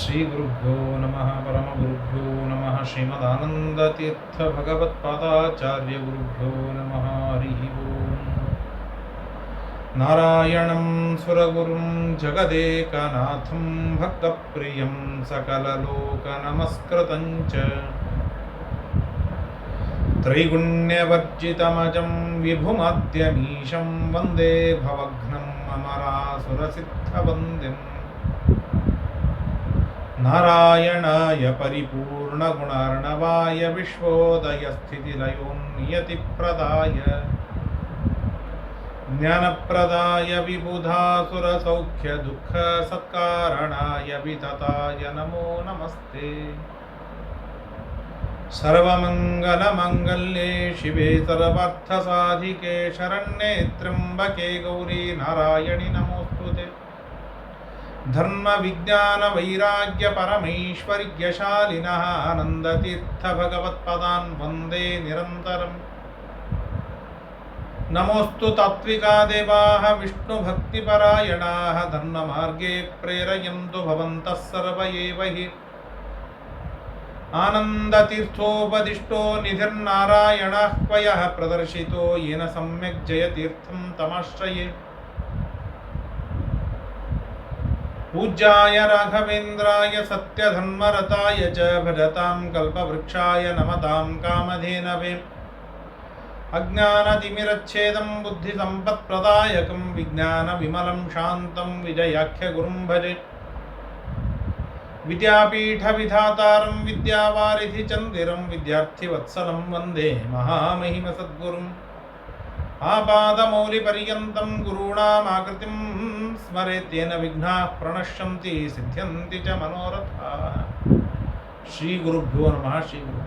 श्रीगुरुभ्यो नमः परमगुरुभ्यो नमः श्रीमदानन्दतीर्थभगवत्पादाचार्यगुरुभ्यो नमः हरिः ओं नारायणं सुरगुरुं जगदेकनाथं भक्तप्रियं सकललोकनमस्कृतं च। त्रैगुण्यवर्जितमजं विभुमद्यमीशं वन्दे भवघ्नम् अमरासुरसिद्धवन्दिम् नारायणाय परिपूर्णगुणार्णवाय विश्वोदयस्थितिलयोन्नियतिप्रदाय ज्ञानप्रदाय विबुधासुरसौख्यदुःखसत्कारणाय वितताय नमो नमस्ते। सर्वमङ्गलमङ्गल्ये शिवे सर्वार्थसाधिके शरण्ये त्र्यम्बके गौरी नारायणि ధర్మ విజ్ఞాన వైరాగ్య పరమైశ్వర్యశాలిన ఆనందతీర్థ భగవత్పదాన్ వందే నిరంతరం నమోస్తు తాత్వికా దేవా విష్ణుభక్తిపరాయణా ధర్మమార్గే ప్రేరయంతు భవంతः సర్వ ఏవ హి ఆనందతీర్థోపదిష్టో నిధిర్నారాయణ క్వయ ప్రదర్శితో ఏన సమ్యక్ జయతీర్థం తమాశ్రయే पूज्याय राघवेन्द्राय सत्यधर्मरताय च भजतां कल्पवृक्षाय नमतां कामधेनवे। अज्ञानतिमिरच्छेदं बुद्धिसम्पत्प्रदायकं विज्ञानविमलं शान्तं विजयाख्यगुरुं भजे। विद्यापीठविधातारं विद्यावारिधिचन्दिरं विद्यार्थिवत्सलं वंदे महामहिमसद्गुरुम्। आपादमौलिपर्यन्तं गुरूणामाकृतिं స్మరేత్యేన విఘ్నా ప్రణశ్యంతి సిద్ధ్యంతి చ మనోరథ శ్రీ గురుభ్యో నమ శ్రీ గురు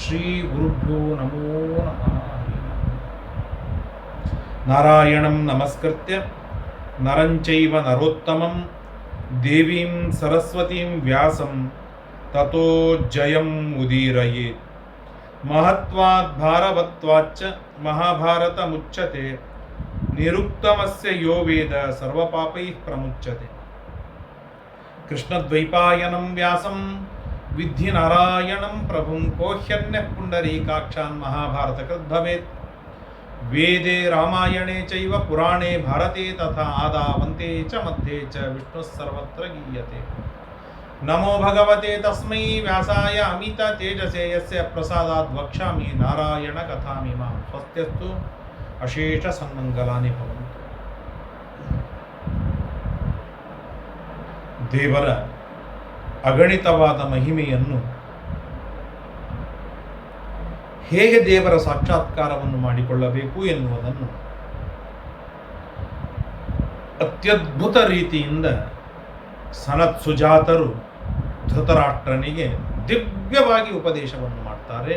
శ్రీ గురుభ్యో నమో నమ నారాయణం నమస్కృత్య నరం చైవ నరోత్తమం దేవీం సరస్వతీం వ్యాసం తతో జయం ఉదీరయేత్ भारवत्वाच्च महाभारतमुच्यते। निरुक्तमस्य यो वेद सर्वपापैः प्रमुच्यते। कृष्णद्वैपायनं व्यासं विद्धि नारायणं प्रभुं कोह्यन्यः पुण्डरीकाक्षान् महाभारतकृत् भवेत् वेदे रामायणे चैव पुराणे भारते तथा आदावन्ते च मध्ये च विष्णुः सर्वत्र गीयते ನಮೋ ಭಗವತೆ ತಸ್ಮೈ ವ್ಯಾಸಾಯ ಅಮಿತ ತೇಜಸೆ ಯಸ್ಯ ಪ್ರಸಾದಾತ್ ವಕ್ಷಾಮಿ ನಾರಾಯಣ ಕಥಾಮಿ ಮಾ ಸ್ವಸ್ತ್ಯಸ್ತು ಅಶೇಷ ಸನ್ಮಂಗಲಾನಿ ಭವಂತು ದೇವರ ಅಗಣಿತವಾದ ಮಹಿಮೆಯನ್ನು ಹೇಗೆ ದೇವರ ಸಾಕ್ಷಾತ್ಕಾರವನ್ನು ಮಾಡಿಕೊಳ್ಳಬೇಕು ಎನ್ನುವುದನ್ನು ಅತ್ಯದ್ಭುತ ರೀತಿಯಿಂದ ಸನತ್ ಸುಜಾತರು ಧೃತರಾಷ್ಟ್ರನಿಗೆ ದಿವ್ಯವಾಗಿ ಉಪದೇಶವನ್ನು ಮಾಡ್ತಾರೆ.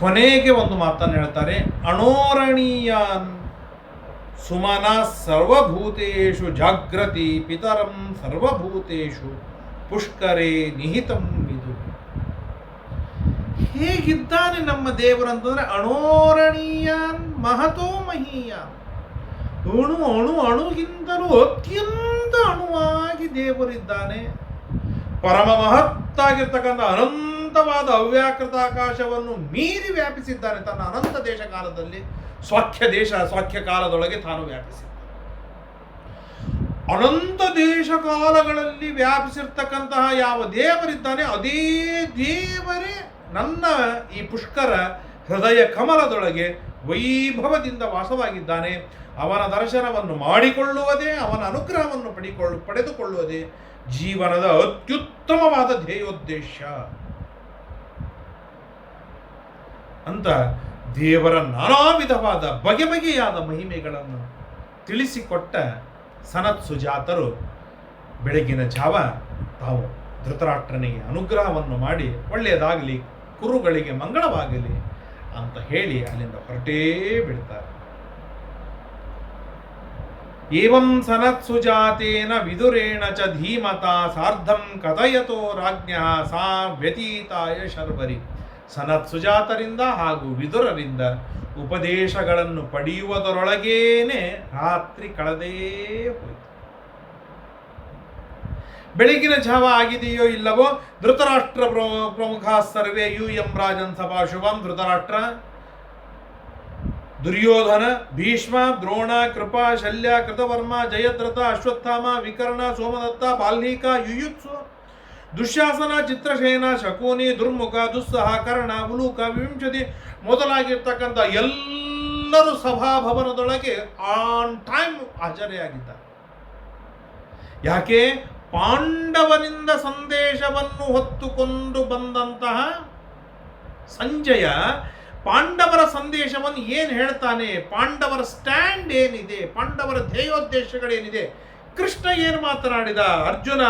ಕೊನೆಗೆ ಒಂದು ಮಾತನ್ನು ಹೇಳ್ತಾರೆ, ಅಣೋರಣೀಯಾನ್ ಸುಮನ ಸರ್ವಭೂತೇಷು ಜಾಗೃತಿ ಪಿತರಂ ಸರ್ವಭೂತೇಷು ಪುಷ್ಕರೇ ನಿಹಿತಂ ವಿದು. ಹೇಗಿದ್ದಾನೆ ನಮ್ಮ ದೇವರಂತಂದ್ರೆ ಅಣೋರಣೀಯಾನ್ ಮಹತೋ ಮಹೀಯಾನ್ ಅಣು ಅಣು, ಅಣುಗಿಂತಲೂ ಅತ್ಯಂತ ಅಣುವಾಗಿ ದೇವರಿದ್ದಾನೆ. ಪರಮ ಮಹತ್ತಾಗಿರ್ತಕ್ಕಂಥ ಅನಂತವಾದ ಅವ್ಯಾಕೃತ ಆಕಾಶವನ್ನು ಮೀರಿ ವ್ಯಾಪಿಸಿದ್ದಾನೆ ತನ್ನ ಅನಂತ ದೇಶ ಕಾಲದಲ್ಲಿ. ಸ್ವಾಖ್ಯ ದೇಶ, ಸ್ವಾಖ್ಯ ಕಾಲದೊಳಗೆ ತಾನು ವ್ಯಾಪಿಸಿದ್ದಾನೆ. ಅನಂತ ದೇಶ ಕಾಲಗಳಲ್ಲಿ ವ್ಯಾಪಿಸಿರ್ತಕ್ಕಂತಹ ಯಾವ ದೇವರಿದ್ದಾನೆ, ಅದೇ ದೇವರೇ ನನ್ನ ಈ ಪುಷ್ಕರ ಹೃದಯ ಕಮಲದೊಳಗೆ ವೈಭವದಿಂದ ವಾಸವಾಗಿದ್ದಾನೆ. ಅವನ ದರ್ಶನವನ್ನು ಮಾಡಿಕೊಳ್ಳುವುದೇ, ಅವನ ಅನುಗ್ರಹವನ್ನು ಪಡಿಕೊಳ್ಳು ಪಡೆದುಕೊಳ್ಳುವುದೇ ಜೀವನದ ಅತ್ಯುತ್ತಮವಾದ ಧ್ಯೇಯೋದ್ದೇಶ. ಅಂತ ದೇವರ ನಾನಾ ವಿಧವಾದ ಬಗೆ ಬಗೆಯಾದ ಮಹಿಮೆಗಳನ್ನು ತಿಳಿಸಿಕೊಟ್ಟ ಸನತ್ ಸುಜಾತರು ಬೆಳಗಿನ ಜಾವ ತಾವು ಧೃತರಾಷ್ಟ್ರನಿಗೆ ಅನುಗ್ರಹವನ್ನು ಮಾಡಿ ಒಳ್ಳೆಯದಾಗಲಿ, ಕುರುಗಳಿಗೆ ಮಂಗಳವಾಗಲಿ ಅಂತ ಹೇಳಿ ಅಲ್ಲಿಂದ ಹೊರಟೇ ಬಿಡ್ತಾರೆ. ಏವಂ ಸನತ್ಸುಜಾತೇನ ವಿದುರೇಣ ಚ ಧೀಮತಾ ಸಾರ್ಧಂ ಕಥಯತೋ ರಾಜ್ಞ ಸಾ ವ್ಯತೀತಾಯ ಶರ್ವರಿ ಸನತ್ ಸುಜಾತರಿಂದ ಹಾಗೂ ವಿದುರರಿಂದ ಉಪದೇಶಗಳನ್ನು ಪಡೆಯುವುದರೊಳಗೇನೆ ರಾತ್ರಿ ಕಳೆದೇ ಹೋಯಿತು. ಬೆಳಗಿನ ಜಾವ ಆಗಿದೆಯೋ ಇಲ್ಲವೋ ಧೃತರಾಷ್ಟ್ರ ಪ್ರ- ಪ್ರಮುಖ ಸರ್ವೇ ಯು ಎಂ ರಾಜನ್ ಸಭಾ ಶುಭಂ ಧೃತರಾಷ್ಟ್ರ ದುರ್ಯೋಧನ, ಭೀಷ್ಮ, ದ್ರೋಣ, ಕೃಪಾ, ಶಲ್ಯ, ಕೃತವರ್ಮ, ಜಯದ್ರಥ, ಅಶ್ವತ್ಥಾಮ, ವಿಕರ್ಣ, ಸೋಮದತ್ತ ಬಾಲ್ನೀಕ ಯುಯುತ್ಸು, ದುಶ್ಯಾಸನ, ಚಿತ್ರಸೇನ, ಶಕುನಿ, ದುರ್ಮುಖ, ದುಸ್ಸಹ, ಕರ್ಣ ಉಲೂಕ ವಿಂಶತಿ ಮೊದಲಾಗಿರ್ತಕ್ಕಂಥ ಎಲ್ಲರೂ ಸಭಾಭವನದೊಳಗೆ ಆನ್ ಟೈಮ್ ಹಾಜರಿಯಾಗಿದ್ದಾರೆ. ಯಾಕೆ? ಪಾಂಡವನಿಂದ ಸಂದೇಶವನ್ನು ಹೊತ್ತುಕೊಂಡು ಬಂದಂತಹ ಸಂಜಯ ಪಾಂಡವರ ಸಂದೇಶವನ್ನು ಏನು ಹೇಳ್ತಾನೆ? ಪಾಂಡವರ ಸ್ಟ್ಯಾಂಡ್ ಏನಿದೆ? ಪಾಂಡವರ ಧ್ಯೇಯೋದ್ದೇಶಗಳೇನಿದೆ? ಕೃಷ್ಣ ಏನು ಮಾತನಾಡಿದ? ಅರ್ಜುನ,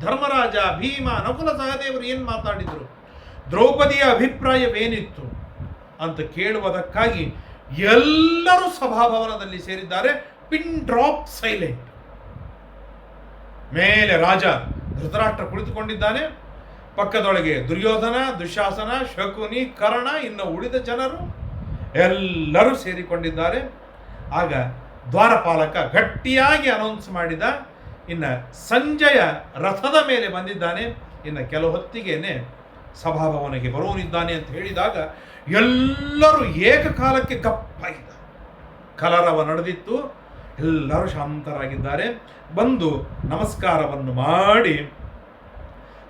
ಧರ್ಮರಾಜ, ಭೀಮ, ನಕುಲ ಸಹದೇವರು ಏನು ಮಾತಾಡಿದರು? ದ್ರೌಪದಿಯ ಅಭಿಪ್ರಾಯವೇನಿತ್ತು ಅಂತ ಕೇಳುವುದಕ್ಕಾಗಿ ಎಲ್ಲರೂ ಸಭಾಭವನದಲ್ಲಿ ಸೇರಿದ್ದಾರೆ. Pin drop silent. ಮೇಲೆ ರಾಜ ಧೃತರಾಷ್ಟ್ರ ಕುಳಿತುಕೊಂಡಿದ್ದಾನೆ. ಪಕ್ಕದೊಳಗೆ ದುರ್ಯೋಧನ, ದುಶಾಸನ, ಶಕುನಿ, ಕರ್ಣ ಇನ್ನು ಉಳಿದ ಜನರು ಎಲ್ಲರೂ ಸೇರಿಕೊಂಡಿದ್ದಾರೆ. ಆಗ ದ್ವಾರಪಾಲಕ ಗಟ್ಟಿಯಾಗಿ ಅನೌನ್ಸ್ ಮಾಡಿದ ಇನ್ನು ಸಂಜಯ ರಥದ ಮೇಲೆ ಬಂದಿದ್ದಾನೆ. ಇನ್ನು ಕೆಲವು ಹೊತ್ತಿಗೆನೆ ಸಭಾಭವನಿಗೆ ಬರುವನಿದ್ದಾನೆ ಅಂತ ಹೇಳಿದಾಗ ಎಲ್ಲರೂ ಏಕಕಾಲಕ್ಕೆ ಗಪ್ಪಾಗಿದ್ದ ಕಲರವ ನಡೆದಿತ್ತು. ಎಲ್ಲರೂ ಶಾಂತರಾಗಿದ್ದಾರೆ. ಬಂದು ನಮಸ್ಕಾರವನ್ನು ಮಾಡಿ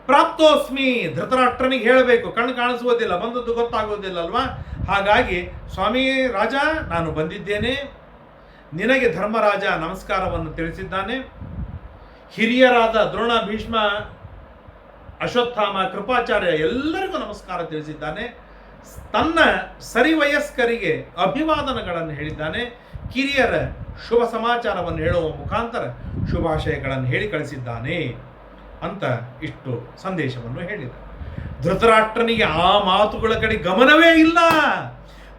ಪ್ರಾಪ್ತೋಸ್ಮಿ ಧೃತರಾಷ್ಟ್ರನಿಗೆ ಹೇಳಬೇಕು. ಕಣ್ಣು ಕಾಣಿಸುವುದಿಲ್ಲ, ಬಂದದ್ದು ಗೊತ್ತಾಗೋದಿಲ್ಲ ಅಲ್ವಾ? ಹಾಗಾಗಿ, ಸ್ವಾಮಿ ರಾಜ, ನಾನು ಬಂದಿದ್ದೇನೆ. ನಿನಗೆ ಧರ್ಮರಾಜ ನಮಸ್ಕಾರವನ್ನು ತಿಳಿಸಿದ್ದಾನೆ. ಹಿರಿಯರಾದ ದ್ರೋಣ, ಭೀಷ್ಮ, ಅಶ್ವತ್ಥಾಮ, ಕೃಪಾಚಾರ್ಯ ಎಲ್ಲರಿಗೂ ನಮಸ್ಕಾರ ತಿಳಿಸಿದ್ದಾನೆ. ತನ್ನ ಸರಿವಯಸ್ಕರಿಗೆ ಅಭಿವಾದನಗಳನ್ನು ಹೇಳಿದ್ದಾನೆ. ಕಿರಿಯರ ಶುಭ ಸಮಾಚಾರವನ್ನು ಹೇಳುವ ಮುಖಾಂತರ ಶುಭಾಶಯಗಳನ್ನು ಹೇಳಿ ಕಳಿಸಿದ್ದಾನೆ. ಅಂತ ಇಷ್ಟು ಸಂದೇಶವನ್ನು ಹೇಳಿದ. ಧೃತರಾಷ್ಟ್ರನಿಗೆ ಆ ಮಾತುಗಳ ಕಡೆ ಗಮನವೇ ಇಲ್ಲ.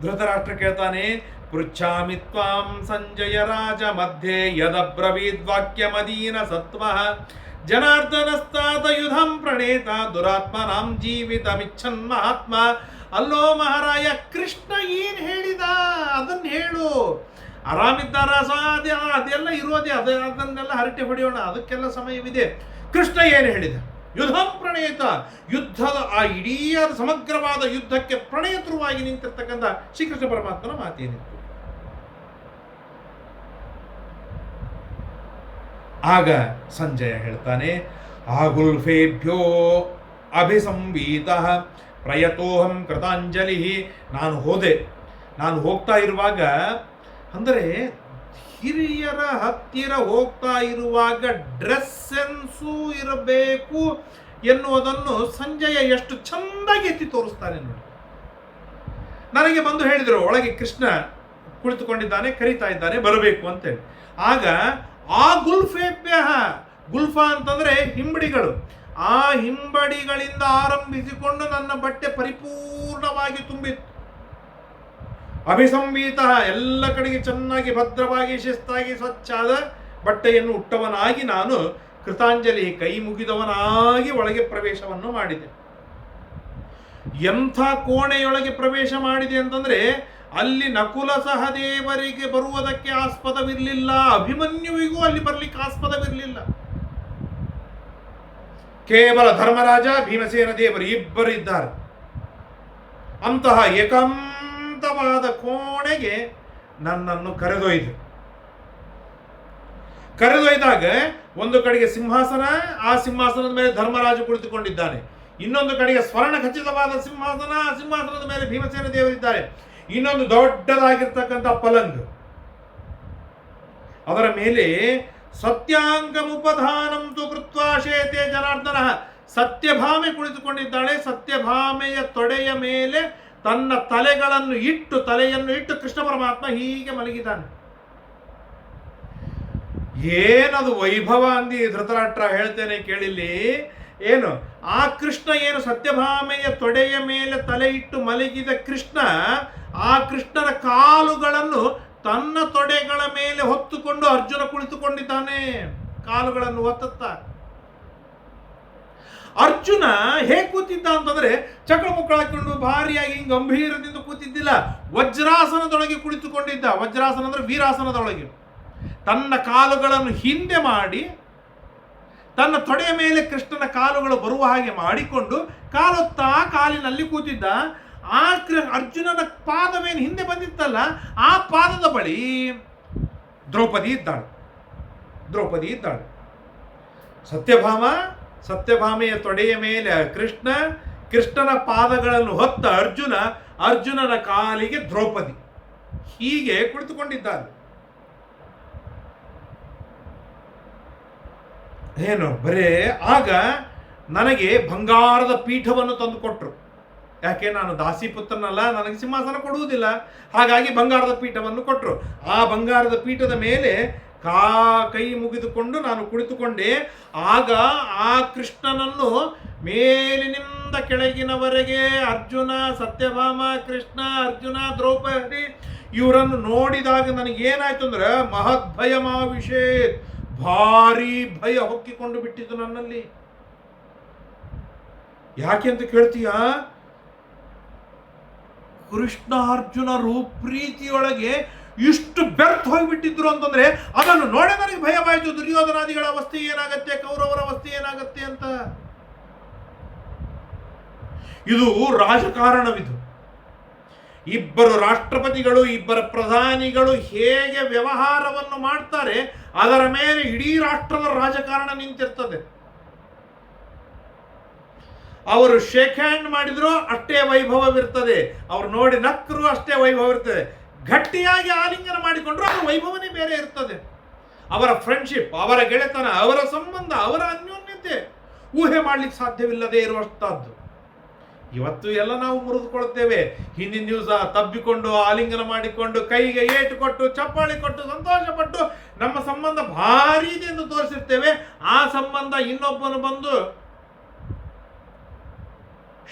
ಧೃತರಾಷ್ಟ್ರ ಕೇಳ್ತಾನೆ, ಪೃಚ್ಛಾಮಿ ತ್ವಾಂ ಸಂಜಯ ರಾಜ ಮಧ್ಯೆ ಯದಬ್ರವೀದ್ವಾಕ್ಯಮದೀನ ಸತ್ವ. ಜನಾರ್ದನಸ್ತಾದ ಯುಧಂ ಪ್ರಣೇತ ದುರಾತ್ಮನಾಮ್ ಜೀವಿತ ಮಿಚ್ಛನ್ ಮಹಾತ್ಮ. ಅಲ್ಲೋ ಮಹಾರಾಯ, ಕೃಷ್ಣ ಏನ್ ಹೇಳಿದ? ಅದನ್ನ ಹೇಳು. ಆರಾಮಿದ್ದಾರ ಸಾಧ್ಯ ಅದೆಲ್ಲ ಇರೋದೇ, ಅದೇ, ಅದನ್ನೆಲ್ಲ ಹರಟೆ ಹೊಡೆಯೋಣ. ಅದಕ್ಕೆಲ್ಲ ಸಮಯವಿದೆ. ಕೃಷ್ಣ ಏನು ಹೇಳಿದ? ಯುಧಂ ಪ್ರಣೇತ. ಯುದ್ಧದ ಆ ಇಡೀ ಸಮಗ್ರವಾದ ಯುದ್ಧಕ್ಕೆ ಪ್ರಣೇತೃವಾಗಿ ನಿಂತಿರ್ತಕ್ಕಂಥ ಶ್ರೀಕೃಷ್ಣ ಪರಮಾತ್ಮನ ಮಾತೇನಿತ್ತು ಆಗ ಸಂಜಯ ಹೇಳ್ತಾನೆ ಆಗುಲ್ಫೇಭ್ಯೋ ಅಭಿಸಂವೀತ ಪ್ರಯತೋಹಂ ಕೃತಾಂಜಲಿ. ನಾನು ಹೋದೆ. ನಾನು ಹೋಗ್ತಾ ಇರುವಾಗ, ಅಂದರೆ ಹಿರಿಯರ ಹತ್ತಿರ ಹೋಗ್ತಾ ಇರುವಾಗ ಡ್ರೆಸ್ ಸೆನ್ಸು ಇರಬೇಕು ಎನ್ನುವುದನ್ನು ಸಂಜಯ ಎಷ್ಟು ಚಂದಾಗಿ ಎತ್ತಿ ತೋರಿಸ್ತಾನೆ ನೋಡಿ. ನನಗೆ ಬಂದು ಹೇಳಿದರು, ಒಳಗೆ ಕೃಷ್ಣ ಕುಳಿತುಕೊಂಡಿದ್ದಾನೆ, ಕರೀತಾ ಇದ್ದಾನೆ, ಬರಬೇಕು ಅಂತೇಳಿ. ಆಗ, ಆ ಗುಲ್ಫೇಭ್ಯ ಗುಲ್ಫಾ ಅಂತಂದ್ರೆ ಹಿಂಬಡಿಗಳು. ಆ ಹಿಂಬಡಿಗಳಿಂದ ಆರಂಭಿಸಿಕೊಂಡು ನನ್ನ ಬಟ್ಟೆ ಪರಿಪೂರ್ಣವಾಗಿ ತುಂಬಿತ್ತು. ಅಭಿಸಂವೀತ, ಎಲ್ಲ ಕಡೆಗೆ ಚೆನ್ನಾಗಿ, ಭದ್ರವಾಗಿ, ಶಿಸ್ತಾಗಿ, ಸ್ವಚ್ಛಾದ ಬಟ್ಟೆಯನ್ನು ಉಟ್ಟವನಾಗಿ ನಾನು ಕೃತಾಂಜಲಿ ಕೈ ಮುಗಿದವನಾಗಿ ಒಳಗೆ ಪ್ರವೇಶವನ್ನು ಮಾಡಿದೆ. ಎಂಥ ಕೋಣೆಯೊಳಗೆ ಪ್ರವೇಶ ಮಾಡಿದೆ ಅಂತಂದ್ರೆ, ಅಲ್ಲಿ ನಕುಲ ಸಹದೇವರಿಗೆ ಬರುವುದಕ್ಕೆ ಆಸ್ಪದವಿರಲಿಲ್ಲ, ಅಭಿಮನ್ಯುವಿಗೂ ಅಲ್ಲಿ ಬರ್ಲಿಕ್ಕೆ ಆಸ್ಪದವಿರಲಿಲ್ಲ. ಕೇವಲ ಧರ್ಮರಾಜ, ಭೀಮಸೇನ ದೇವರು ಇಬ್ಬರು ಇದ್ದಾರೆ. ಅಂತಹ ಏಕಾಂತವಾದ ಕೋಣೆಗೆ ನನ್ನನ್ನು ಕರೆದೊಯ್ದು. ಕರೆದೊಯ್ದಾಗ ಒಂದು ಕಡೆಗೆ ಸಿಂಹಾಸನ, ಆ ಸಿಂಹಾಸನದ ಮೇಲೆ ಧರ್ಮರಾಜ ಕುಳಿತುಕೊಂಡಿದ್ದಾನೆ. ಇನ್ನೊಂದು ಕಡೆಗೆ ಸ್ವರ್ಣ ಖಚಿತವಾದ ಸಿಂಹಾಸನ, ಆ ಸಿಂಹಾಸನದ ಮೇಲೆ ಭೀಮಸೇನ ದೇವರಿದ್ದಾರೆ ಇನ್ನೊಂದು ದೊಡ್ಡದಾಗಿರ್ತಕ್ಕಂಥ ಪಲಂಗ್. ಅದರ ಮೇಲೆ ಸತ್ಯಾಂಗಮುಪಧಾನಂ ತು ಕೃತ್ವಾಶೇತೇ ಜನಾರ್ದನ ಸತ್ಯಭಾಮೆ ಕುಳಿತುಕೊಂಡಿದ್ದಾಳೆ. ಸತ್ಯಭಾಮೆಯ ತೊಡೆಯ ಮೇಲೆ ತನ್ನ ತಲೆಗಳನ್ನು ಇಟ್ಟು, ತಲೆಯನ್ನು ಇಟ್ಟು ಕೃಷ್ಣ ಪರಮಾತ್ಮ ಹೀಗೆ ಮಲಗಿದ್ದಾನೆ. ಏನದು ವೈಭವ ಅಂದಿ ಧೃತರಾಷ್ಟ್ರ ಹೇಳ್ತೇನೆ ಕೇಳಿಲ್ಲಿ. ಏನು? ಆ ಕೃಷ್ಣ ಏನು ಸತ್ಯಭಾಮೆಯ ತೊಡೆಯ ಮೇಲೆ ತಲೆ ಇಟ್ಟು ಮಲಗಿದ ಕೃಷ್ಣ, ಆ ಕೃಷ್ಣನ ಕಾಲುಗಳನ್ನು ತನ್ನ ತೊಡೆಗಳ ಮೇಲೆ ಹೊತ್ತುಕೊಂಡು ಅರ್ಜುನ ಕುಳಿತುಕೊಂಡಿದ್ದಾನೆ. ಕಾಲುಗಳನ್ನು ಒತ್ತುತ್ತಾ. ಅರ್ಜುನ ಹೇಗೆ ಕೂತಿದ್ದ ಅಂತಂದ್ರೆ ಚಕ್ರ ಮುಕ್ಕಳ ಹಾಕೊಂಡು ಭಾರಿಯಾಗಿ ಹಿಂಗೆ ಗಂಭೀರದಿಂದ ಕೂತಿದ್ದಿಲ್ಲ. ವಜ್ರಾಸನದೊಳಗೆ ಕುಳಿತುಕೊಂಡಿದ್ದ. ವಜ್ರಾಸನ ಅಂದ್ರೆ ವೀರಾಸನದೊಳಗೆ. ತನ್ನ ಕಾಲುಗಳನ್ನು ಹಿಂದೆ ಮಾಡಿ, ತನ್ನ ತೊಡೆಯ ಮೇಲೆ ಕೃಷ್ಣನ ಕಾಲುಗಳು ಬರುವ ಹಾಗೆ ಮಾಡಿಕೊಂಡು ಕಾಲೊತ್ತಾ ಕಾಲಿನಲ್ಲಿ ಕೂತಿದ್ದ. ಆ ಕೃ- ಅರ್ಜುನನ ಪಾದವೇನು ಹಿಂದೆ ಬಂದಿತ್ತಲ್ಲ, ಆ ಪಾದದ ಬಳಿ ದ್ರೌಪದಿ ಇದ್ದಾಳೆ. ದ್ರೌಪದಿ ಇದ್ದಾಳೆ. ಸತ್ಯಭಾಮ ಸತ್ಯಭಾಮೆಯ ತೊಡೆಯ ಮೇಲೆ ಕೃಷ್ಣ, ಕೃಷ್ಣನ ಪಾದಗಳನ್ನು ಹೊತ್ತ ಅರ್ಜುನ, ಅರ್ಜುನನ ಕಾಲಿಗೆ ದ್ರೌಪದಿ. ಹೀಗೆ ಕುಳಿತುಕೊಂಡಿದ್ದಾರೆ ಏನು, ಬರೇ, ಆಗ ನನಗೆ ಬಂಗಾರದ ಪೀಠವನ್ನು ತಂದು ಕೊಟ್ಟರು ಯಾಕೆ, ನಾನು ದಾಸಿ ಪುತ್ರನಲ್ಲ, ನನಗೆ ಸಿಂಹಾಸನ ಕೊಡುವುದಿಲ್ಲ. ಹಾಗಾಗಿ ಬಂಗಾರದ ಪೀಠವನ್ನು ಕೊಟ್ಟರು ಆ ಬಂಗಾರದ ಪೀಠದ ಮೇಲೆ ಕಾ ಕೈ ಮುಗಿದುಕೊಂಡು ನಾನು ಕುಳಿತುಕೊಂಡೆ. ಆಗ ಆ ಕೃಷ್ಣನನ್ನು ಮೇಲಿನಿಂದ ಕೆಳಗಿನವರೆಗೆ ಅರ್ಜುನ, ಸತ್ಯಭಾಮ, ಕೃಷ್ಣ, ಅರ್ಜುನ, ದ್ರೌಪದಿ ಇವರನ್ನು ನೋಡಿದಾಗ ನನಗೆ ಏನಾಯ್ತು ಅಂದ್ರೆ ಮಹದ್ ಭಯ ಮಾವಿಷೇತ್. ಭಾರಿ ಭಯ ಹೊಕ್ಕಿಕೊಂಡು ಬಿಟ್ಟಿತು ನನ್ನಲ್ಲಿ. ಯಾಕೆ ಅಂತ ಕೇಳ್ತೀಯ? ಕೃಷ್ಣಾರ್ಜುನರು ಪ್ರೀತಿಯೊಳಗೆ ಇಷ್ಟು ಬೆರ್ತ್ ಹೋಗಿಬಿಟ್ಟಿದ್ರು ಅಂತಂದ್ರೆ ಅದನ್ನು ನೋಡೇ ನನಗೆ ಭಯವಾಯಿತು ದುರ್ಯೋಧನಾದಿಗಳ ಅವಸ್ಥೆ ಏನಾಗತ್ತೆ, ಕೌರವರ ಅವಸ್ಥೆ ಏನಾಗತ್ತೆ ಅಂತ. ಇದು ರಾಜಕಾರಣವಿದು. ಇಬ್ಬರು ರಾಷ್ಟ್ರಪತಿಗಳು, ಇಬ್ಬರ ಪ್ರಧಾನಿಗಳು ಹೇಗೆ ವ್ಯವಹಾರವನ್ನು ಮಾಡ್ತಾರೆ, ಅದರ ಮೇಲೆ ಇಡೀ ರಾಷ್ಟ್ರದ ರಾಜಕಾರಣ ನಿಂತಿರ್ತದೆ. ಅವರು ಶೇಕ್ ಹ್ಯಾಂಡ್ ಮಾಡಿದ್ರು, ಅಷ್ಟೇ ವೈಭವವಿರ್ತದೆ. ಅವ್ರು ನೋಡಿ ನಕ್ಕರು ಅಷ್ಟೇ ವೈಭವ ಇರ್ತದೆ ಗಟ್ಟಿಯಾಗಿ ಆಲಿಂಗನ ಮಾಡಿಕೊಂಡ್ರು ಅದರ ವೈಭವನೇ ಬೇರೆ ಇರ್ತದೆ. ಅವರ ಫ್ರೆಂಡ್ಶಿಪ್ ಅವರ ಗೆಳೆತನ, ಅವರ ಸಂಬಂಧ, ಅವರ ಅನ್ಯೋನ್ಯತೆ ಊಹೆ ಮಾಡಲಿಕ್ಕೆ ಸಾಧ್ಯವಿಲ್ಲದೆ ಇರುವಂಥದ್ದು ಇವತ್ತು ಎಲ್ಲ ನಾವು ಮುರಿದುಕೊಳ್ತೇವೆ ಹಿಂದಿನ ದಿವಸ ತಬ್ಬಿಕೊಂಡು, ಆಲಿಂಗನ ಮಾಡಿಕೊಂಡು, ಕೈಗೆ ಏಟು ಕೊಟ್ಟು, ಚಪ್ಪಾಳಿ ಕೊಟ್ಟು, ಸಂತೋಷಪಟ್ಟು ನಮ್ಮ ಸಂಬಂಧ ಭಾರಿ ಇದೆ ಎಂದು ತೋರಿಸಿರ್ತೇವೆ. ಆ ಸಂಬಂಧ ಇನ್ನೊಬ್ಬನು ಬಂದು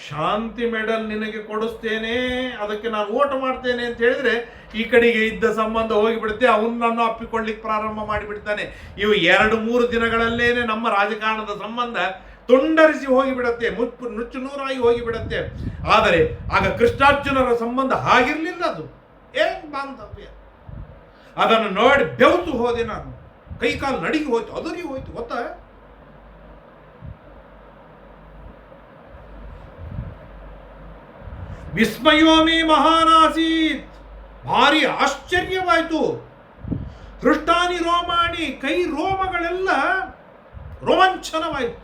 ಶಾಂತಿ ಮೆಡಲ್ ನಿನಗೆ ಕೊಡಿಸ್ತೇನೆ, ಅದಕ್ಕೆ ನಾನು ಓಟ್ ಮಾಡ್ತೇನೆ ಅಂತ ಹೇಳಿದ್ರೆ ಈ ಕಡೆಗೆ ಇದ್ದ ಸಂಬಂಧ ಹೋಗಿಬಿಡುತ್ತೆ ಅವನನ್ನು ಅಪ್ಪಿಕೊಳ್ಳಿಕ್ಕೆ ಪ್ರಾರಂಭ ಮಾಡಿಬಿಡ್ತಾನೆ. ಇವು ಎರಡು ಮೂರು ದಿನಗಳಲ್ಲೇನೆ ನಮ್ಮ ರಾಜಕಾರಣದ ಸಂಬಂಧ ತುಂಡರಿಸಿ ಹೋಗಿಬಿಡತ್ತೆ, ಮುಚ್ಚು, ನುಚ್ಚು ನೂರಾಗಿ ಹೋಗಿಬಿಡತ್ತೆ. ಆದರೆ ಆಗ ಕೃಷ್ಣಾರ್ಜುನರ ಸಂಬಂಧ ಆಗಿರಲಿಲ್ಲ ಅದು. ಏನ್ ಬಾಂಧವ್ಯ? ಅದನ್ನು ನೋಡಿ ಬೆವತು ಹೋದೆ ನಾನು. ಕೈಕಾಲು ನಡಿಗೆ ಹೋಯ್ತು ಅದರಿಗೆ ಹೋಯ್ತು, ಗೊತ್ತಾ? ವಿಸ್ಮಯೋಮಿ ಮಹಾನಾಸೀತ್. ಭಾರಿ ಆಶ್ಚರ್ಯವಾಯಿತು. ಹೃಷ್ಟಾನಿ ರೋಮಾಣಿ, ಕೈ ರೋಮಗಳೆಲ್ಲ ರೋಮಾಂಚನವಾಯಿತು.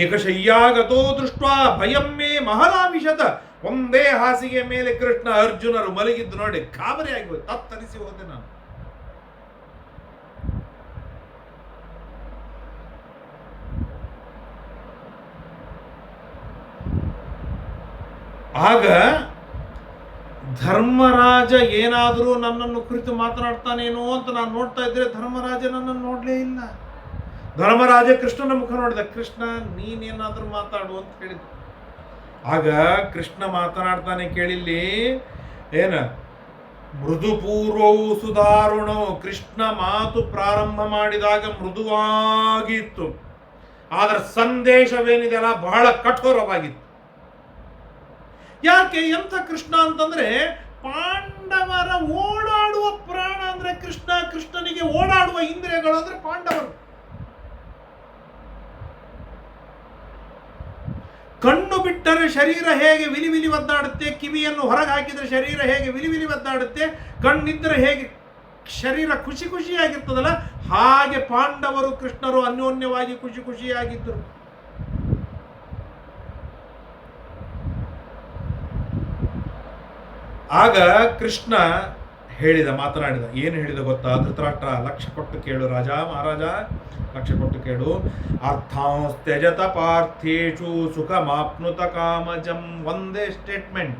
ಏಕಶಯ್ಯಾಗತೋ ದೃಷ್ಟ ಭಯಂ ಮೇ ಮಹಲಾವಿಷದ ಒಂದೇ ಹಾಸಿಗೆ ಮೇಲೆ ಕೃಷ್ಣ ಅರ್ಜುನರು ಮಲಗಿದ್ದು ನೋಡಿ ಗಾಬರಿ ಆಗಿ ತತ್ತರಿಸಿ ಹೋದೆ ನಾನು. ಆಗ ಧರ್ಮರಾಜ ಏನಾದರೂ ನನ್ನನ್ನು ಕುರಿತು ಮಾತನಾಡ್ತಾನೇನೋ ಅಂತ ನಾನು ನೋಡ್ತಾ ಇದ್ರೆ ಧರ್ಮರಾಜ ನನ್ನನ್ನು ನೋಡಲೇ ಇಲ್ಲ. ಧರ್ಮರಾಜ ಕೃಷ್ಣನ ಮುಖ ನೋಡಿದ, ಕೃಷ್ಣ, ನೀನೇನಾದರೂ ಮಾತಾಡು ಅಂತ ಹೇಳಿದ ಆಗ ಕೃಷ್ಣ ಮಾತನಾಡ್ತಾನೆ ಕೇಳಿಲ್ಲಿ, ಏನ, ಮೃದುಪೂರ್ವವು ಸುಧಾರುಣೋ, ಕೃಷ್ಣ ಮಾತು ಪ್ರಾರಂಭ ಮಾಡಿದಾಗ ಮೃದುವಾಗಿತ್ತು. ಆದರೆ ಸಂದೇಶವೇನಿದೆಯಲ್ಲ ಬಹಳ ಕಠೋರವಾಗಿತ್ತು. ಯಾಕೆ ಎಂಥ ಕೃಷ್ಣ ಅಂತಂದ್ರೆ ಪಾಂಡವರ ಓಡಾಡುವ ಪ್ರಾಣ ಅಂದ್ರೆ ಕೃಷ್ಣ, ಕೃಷ್ಣನಿಗೆ ಓಡಾಡುವ ಇಂದ್ರಿಯಗಳು ಅಂದ್ರೆ ಪಾಂಡವರು. ಕಣ್ಣು ಬಿಟ್ಟರೆ ಶರೀರ ಹೇಗೆ ವಿಲಿ ವಿಲಿ ಒದ್ದಾಡುತ್ತೆ, ಕಿವಿಯನ್ನು ಹೊರಗೆ ಹಾಕಿದರೆ ಶರೀರ ಹೇಗೆ ವಿಲಿ ವಿಲಿ ಒದ್ದಾಡುತ್ತೆ ಕಣ್ಣಿದ್ದರೆ ಹೇಗೆ ಶರೀರ ಖುಷಿ ಖುಷಿಯಾಗಿರ್ತದಲ್ಲ, ಹಾಗೆ ಪಾಂಡವರು ಕೃಷ್ಣರು ಅನ್ಯೋನ್ಯವಾಗಿ ಖುಷಿ ಖುಷಿಯಾಗಿದ್ದರು. ಆಗ ಕೃಷ್ಣ ಹೇಳಿದ, ಮಾತನಾಡಿದ, ಏನು ಹೇಳಿದ ಗೊತ್ತಾ? ಧೃತರಾಷ್ಟ್ರ, ಲಕ್ಷ ಕೊಟ್ಟು ಕೇಳು ರಾಜ ಮಹಾರಾಜ, ಲಕ್ಷ ಕೊಟ್ಟು ಕೇಳು. ಅರ್ಥಾಂಸ್ತ್ಯಜತ ಪಾರ್ಥೇಶು ಸುಖಮಾಪ್ನುತ ಕಾಮಜಂ, ಒಂದೇ ಸ್ಟೇಟ್ಮೆಂಟ್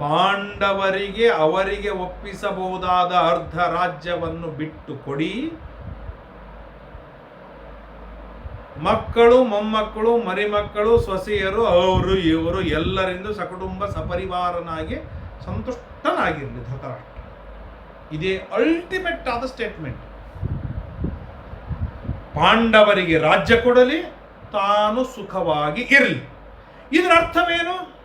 ಪಾಂಡವರಿಗೆ ಅವರಿಗೆ ಒಪ್ಪಿಸಬಹುದಾದ ಅರ್ಧ ರಾಜ್ಯವನ್ನು ಬಿಟ್ಟು ಕೊಡಿ. ಮಕ್ಕಳು, ಮೊಮ್ಮಕ್ಕಳು, ಮರಿಮಕ್ಕಳು, ಸೊಸೆಯರು, ಅವರು, ಇವರು ಎಲ್ಲರಿಂದ ಸಕುಟುಂಬ ಸಪರಿವಾರನಾಗಿ ಸಂತುಷ್ಟನಾಗಿರಲಿ ಧೃತರಾಷ್ಟ್ರ ಇದೇ ಅಲ್ಟಿಮೇಟ್ ಆದ ಸ್ಟೇಟ್ಮೆಂಟ್ ಪಾಂಡವರಿಗೆ ರಾಜ್ಯ ಕೊಡಲಿ, ತಾನು ಸುಖವಾಗಿ ಇರಲಿ. ಇದರ ಅರ್ಥವೇನು?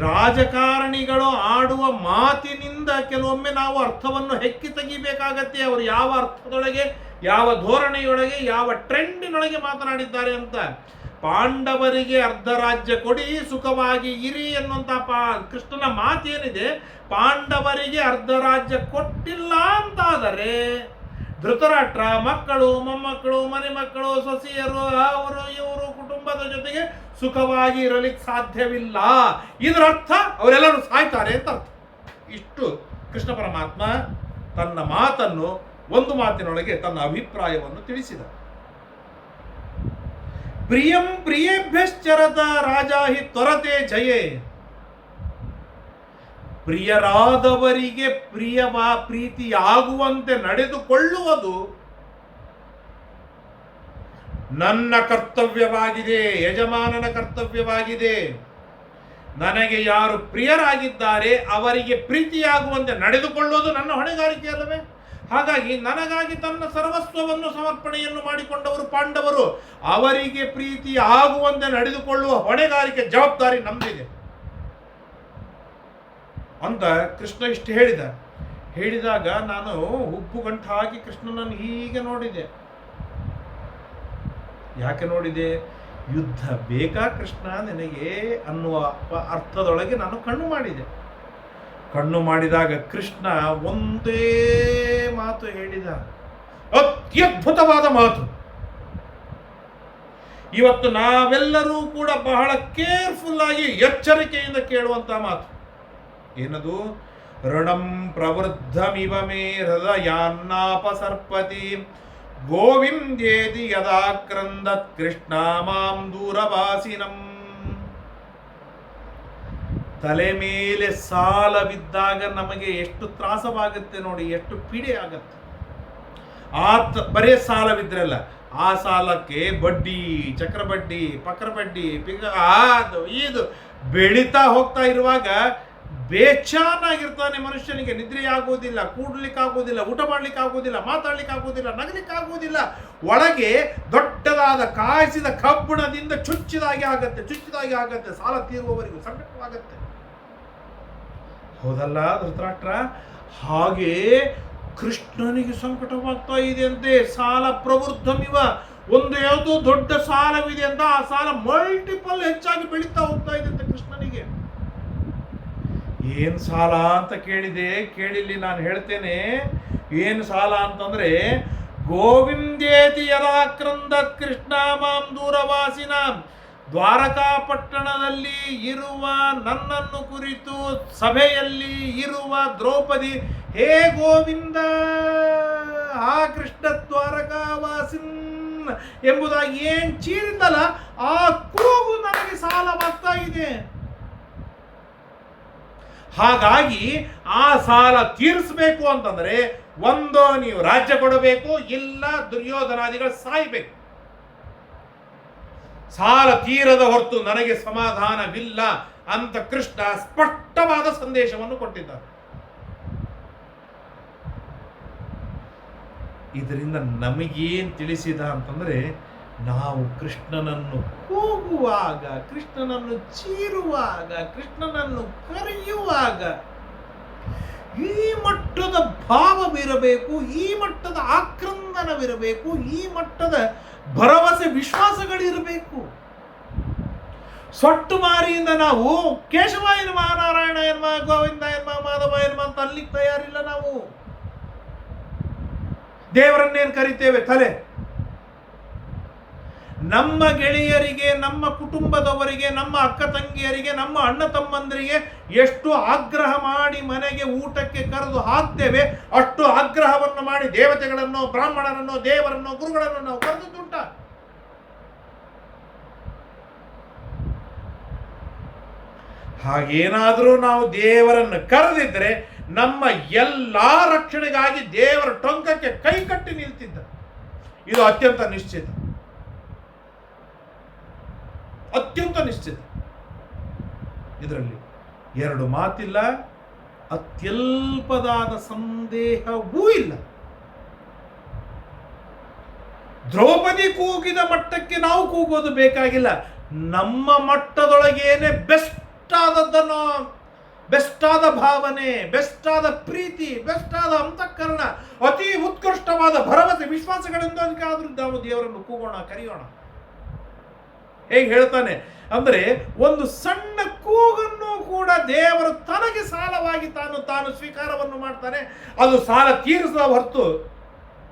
ರಾಜಕಾರಣಿಗಳು ಆಡುವ ಮಾತಿನಿಂದ ಕೆಲವೊಮ್ಮೆ ನಾವು ಅರ್ಥವನ್ನು ಹೆಕ್ಕಿ ತೆಗಿಬೇಕಾಗತ್ತೆ. ಅವರು ಯಾವ ಅರ್ಥದೊಳಗೆ ಯಾವ ಧೋರಣೆಯೊಳಗೆ, ಯಾವ ಟ್ರೆಂಡಿನೊಳಗೆ ಮಾತನಾಡಿದ್ದಾರೆ ಅಂತ ಪಾಂಡವರಿಗೆ ಅರ್ಧ ರಾಜ್ಯ ಕೊಡಿ, ಸುಖವಾಗಿ ಇರಿ ಅನ್ನುವಂಥ ಪಾ, ಕೃಷ್ಣನ ಮಾತೇನಿದೆ, ಪಾಂಡವರಿಗೆ ಅರ್ಧ ರಾಜ್ಯ ಕೊಟ್ಟಿಲ್ಲ ಅಂತಾದರೆ, ಧೃತರಾಷ್ಟ್ರ, ಮಕ್ಕಳು, ಮೊಮ್ಮಕ್ಕಳು ಮನೆ ಮಕ್ಕಳು ಸೊಸೆಯರು, ಅವರು, ಇವರು ಕುಟುಂಬದ ಜೊತೆಗೆ ಸುಖವಾಗಿ ಇರಲಿಕ್ಕೆ ಸಾಧ್ಯವಿಲ್ಲ. ಇದರ ಅರ್ಥ ಅವರೆಲ್ಲರೂ ಸಾಯ್ತಾರೆ ಅಂತ ಅರ್ಥ. ಇಷ್ಟು ಕೃಷ್ಣ ಪರಮಾತ್ಮ ತನ್ನ ಮಾತನ್ನು ಒಂದು ಮಾತಿನೊಳಗೆ ತನ್ನ ಅಭಿಪ್ರಾಯವನ್ನು ತಿಳಿಸಿದ. ಪ್ರಿಯಂ ಪ್ರಿಯೇಭ್ಯಶ್ಚರದ ರಾಜ ಹಿ ತೊರತೆ ಜಯೇ. ಪ್ರಿಯರಾದವರಿಗೆ ಪ್ರಿಯವಾ ಪ್ರೀತಿಯಾಗುವಂತೆ ನಡೆದುಕೊಳ್ಳುವುದು ನನ್ನ ಕರ್ತವ್ಯವಾಗಿದೆ, ಯಜಮಾನನ ಕರ್ತವ್ಯವಾಗಿದೆ. ನನಗೆ ಯಾರು ಪ್ರಿಯರಾಗಿದ್ದಾರೆ ಅವರಿಗೆ ಪ್ರೀತಿಯಾಗುವಂತೆ ನಡೆದುಕೊಳ್ಳುವುದು ನನ್ನ ಹೊಣೆಗಾರಿಕೆ ಅಲ್ಲವೇ? ಹಾಗಾಗಿ ನನಗಾಗಿ ತನ್ನ ಸರ್ವಸ್ವವನ್ನು ಸಮರ್ಪಣೆಯನ್ನು ಮಾಡಿಕೊಂಡವರು ಪಾಂಡವರು. ಅವರಿಗೆ ಪ್ರೀತಿ ಆಗುವಂತೆ ನಡೆದುಕೊಳ್ಳುವ ಹೊಣೆಗಾರಿಕೆ ಜವಾಬ್ದಾರಿ ನಮ್ದಿದೆ. ಅಂತ ಕೃಷ್ಣ ಇಷ್ಟು ಹೇಳಿದ. ಹೇಳಿದಾಗ ನಾನು ಉಪ್ಪು ಗಂಟು ಹಾಕಿ ಕೃಷ್ಣನನ್ನು ಹೀಗೆ ನೋಡಿದೆ. ಯಾಕೆ ನೋಡಿದೆ? ಯುದ್ಧ ಬೇಕಾ ಕೃಷ್ಣ ನಿನಗೆ ಅನ್ನುವ ಅರ್ಥದೊಳಗೆ ನಾನು ಕಣ್ಣು ಮಾಡಿದೆ. ಕಣ್ಣು ಮಾಡಿದಾಗ ಕೃಷ್ಣ ಒಂದೇ ಮಾತು ಹೇಳಿದ. ಅತ್ಯದ್ಭುತವಾದ ಮಾತು. ಇವತ್ತು ನಾವೆಲ್ಲರೂ ಕೂಡ ಬಹಳ ಕೇರ್ಫುಲ್ ಆಗಿ ಎಚ್ಚರಿಕೆಯಿಂದ ಕೇಳುವಂತ ಮಾತು. ಏನದು? ಋಣಂ ಪ್ರವೃದ್ಧಮಿವ ಮೇ ಹೃದಯಾನ್ನಾಪಸರ್ಪತಿ. ಗೋವಿಂದೇದಿ ಯದಾ ಕ್ರಂದತ್ ಕೃಷ್ಣ ಮಾಂ ದೂರವಾಸಿನಂ. ತಲೆ ಮೇಲೆ ಸಾಲ ಬಿದ್ದಾಗ ನಮಗೆ ಎಷ್ಟು ತ್ರಾಸವಾಗುತ್ತೆ ನೋಡಿ, ಎಷ್ಟು ಪೀಡೆ ಆಗುತ್ತೆ. ಆ ಬರೇ ಸಾಲ ಬಿದ್ರಲ್ಲ, ಆ ಸಾಲಕ್ಕೆ ಬಡ್ಡಿ, ಚಕ್ರ ಬಡ್ಡಿ, ಪಕ್ರ ಬಡ್ಡಿ, ಪಿಗ, ಅದು, ಇದು ಬೆಳೀತಾ ಹೋಗ್ತಾ ಇರುವಾಗ ಬೇಚಾನಾಗಿರ್ತಾನೆ ಮನುಷ್ಯನಿಗೆ ನಿದ್ರೆ ಕೂಡ್ಲಿಕ್ಕೆ ಆಗುವುದಿಲ್ಲ ಊಟ ಮಾಡ್ಲಿಕ್ಕೆ ಆಗುವುದಿಲ್ಲ ಮಾತಾಡ್ಲಿಕ್ಕೆ ಆಗುವುದಿಲ್ಲ ನಗಲಿಕ್ಕೆ ಆಗುವುದಿಲ್ಲ ಒಳಗೆ ದೊಡ್ಡದಾದ ಕಾಯಿಸಿದ ಕಬ್ಬಣದಿಂದ ಚುಚ್ಚಿದಾಗಿ ಆಗತ್ತೆ ಚುಚ್ಚಿದಾಗಿ ಆಗತ್ತೆ, ಸಾಲ ತೀರುವವರಿಗೂ ಸಂಕಟವಾಗತ್ತೆ. ಹೌದಲ್ಲ, ಧೃತರಾಷ್ಟ್ರ? ಹಾಗೆ ಕೃಷ್ಣನಿಗೆ ಸಂಕಟವಾಗ್ತಾ ಇದೆ ಅಂತೆ. ಸಾಲ ಪ್ರವೃದ್ಧಮಿವ ಒಂದು ಯಾವುದೋ ದೊಡ್ಡ ಸಾಲವಿದೆ ಅಂತ ಆ ಸಾಲ ಮಲ್ಟಿಪಲ್ ಹೆಚ್ಚಾಗಿ ಬೆಳೀತಾ ಹೋಗ್ತಾ ಇದೆ ಅಂತ ಕೃಷ್ಣನಿಗೆ. ಏನ್ ಸಾಲ ಅಂತ ಕೇಳಿದೆ? ಕೇಳಿಲ್ಲಿ ನಾನು ಹೇಳ್ತೇನೆ. ಏನು ಸಾಲ ಅಂತಂದ್ರೆ ಗೋವಿಂದೇತಿ ಯದಾಕ್ರಂದ ಕೃಷ್ಣ ಮಾಂ ದೂರವಾಸಿನ ದ್ವಾರಕಾ ಪಟ್ಟಣದಲ್ಲಿ ಇರುವ ನನ್ನನ್ನು ಕುರಿತು ಸಭೆಯಲ್ಲಿ ಇರುವ ದ್ರೌಪದಿ, ಹೇ ಗೋವಿಂದ, ಆ ಕೃಷ್ಣ ದ್ವಾರಕಾವಾಸಿನ್ ಎಂಬುದಾಗಿ ಏನ್ ಚೀರಿದ್ದಲ್ಲ ಆ ಕೂಗು ನನಗೆ ಸಾಲವಾಗ್ತಾ ಇದೆ. ಹಾಗಾಗಿ ಆ ಸಾಲ ತೀರಿಸಬೇಕು ಅಂತಂದ್ರೆ ಒಂದು ನೀವು ರಾಜ್ಯ ಕೊಡಬೇಕು, ಇಲ್ಲ ದುರ್ಯೋಧನಾದಿಗಳು ಸಾಯ್ಬೇಕು. ಸಾಲ ತೀರದ ಹೊರತು ನನಗೆ ಸಮಾಧಾನವಿಲ್ಲ ಅಂತ ಕೃಷ್ಣ ಸ್ಪಷ್ಟವಾದ ಸಂದೇಶವನ್ನು ಕೊಟ್ಟಿದ್ದಾರೆ ಇದರಿಂದ ನಮಗೇನು ತಿಳಿಸಿದ ಅಂತಂದ್ರೆ ನಾವು ಕೃಷ್ಣನನ್ನು ಕೂಗುವಾಗ, ಕೃಷ್ಣನನ್ನು ಚೀರುವಾಗ, ಕೃಷ್ಣನನ್ನು ಕರೆಯುವಾಗ ಈ ಮಟ್ಟದ ಭಾವವಿರಬೇಕು, ಈ ಮಟ್ಟದ ಆಕ್ರಂದನವಿರಬೇಕು, ಈ ಮಟ್ಟದ ಭರವಸೆ, ವಿಶ್ವಾಸಗಳಿರಬೇಕು. ಸೊಟ್ಟು ಮಾರಿಯಿಂದ ನಾವು ಕೇಶವ ಎನ್ನುವ ನಾರಾಯಣ ಎನ್ನುವ ಗೋವಿಂದ ಎನ್ನುವ ಮಾಧವ ಎನ್ನುವ ಅಂತ ಅಲ್ಲಿಗೆ ತಯಾರಿಲ್ಲ ನಾವು. ದೇವರನ್ನೇನು ಕರಿತೇವೆ? ತಲೆ. ನಮ್ಮ ಗೆಳೆಯರಿಗೆ, ನಮ್ಮ ಕುಟುಂಬದವರಿಗೆ, ನಮ್ಮ ಅಕ್ಕ ತಂಗಿಯರಿಗೆ, ನಮ್ಮ ಅಣ್ಣ ತಮ್ಮಂದರಿಗೆ ಎಷ್ಟು ಆಗ್ರಹ ಮಾಡಿ ಮನೆಗೆ ಊಟಕ್ಕೆ ಕರೆದು ಹಾಕ್ತೇವೆ, ಅಷ್ಟು ಆಗ್ರಹವನ್ನು ಮಾಡಿ ದೇವತೆಗಳನ್ನು, ಬ್ರಾಹ್ಮಣರನ್ನು, ದೇವರನ್ನು, ಗುರುಗಳನ್ನು ನಾವು ಕರೆದುಂಟ ಹಾಗೇನಾದರೂ ನಾವು ದೇವರನ್ನು ಕರೆದಿದ್ದರೆ ನಮ್ಮ ಎಲ್ಲ ರಕ್ಷಣೆಗಾಗಿ ದೇವರ ಟೊಂಕಕ್ಕೆ ಕೈ ಕಟ್ಟಿ ನಿಲ್ತಿದ್ದ. ಇದು ಅತ್ಯಂತ ನಿಶ್ಚಿತ. ಅತ್ಯಂತ ನಿಶ್ಚಿತ. ಇದರಲ್ಲಿ ಎರಡು ಮಾತಿಲ್ಲ, ಅತ್ಯಲ್ಪದಾದ ಸಂದೇಹವೂ ಇಲ್ಲ. ದ್ರೌಪದಿ ಕೂಗಿದ ಮಟ್ಟಕ್ಕೆ ನಾವು ಕೂಗೋದು ಬೇಕಾಗಿಲ್ಲ. ನಮ್ಮ ಮಟ್ಟದೊಳಗೇನೆ ಬೆಸ್ಟ್ ಆದದ್ದನ್ನು ಬೆಸ್ಟ್ ಆದ ಭಾವನೆ ಬೆಸ್ಟ್ ಆದ ಪ್ರೀತಿ ಬೆಸ್ಟ್ ಆದ ಅಂತಃಕರಣ, ಅತಿ ಉತ್ಕೃಷ್ಟವಾದ ಭರವಸೆ ವಿಶ್ವಾಸಗಳಿಂದಾದ್ರೂ ನಾವು ದೇವರನ್ನು ಕೂಗೋಣ, ಕರೆಯೋಣ. ಹೇಗೆ ಹೇಳ್ತಾನೆ? ಅಂದ್ರೆ ಒಂದು ಸಣ್ಣ ಕೂಗನ್ನು ಕೂಡ ದೇವರು ತನಗೆ ಸಾಲವಾಗಿ ತಾನು ತಾನು ಸ್ವೀಕಾರವನ್ನು ಮಾಡ್ತಾನೆ. ಅದು ಸಾಲ ತೀರಿಸದ ಹೊರತು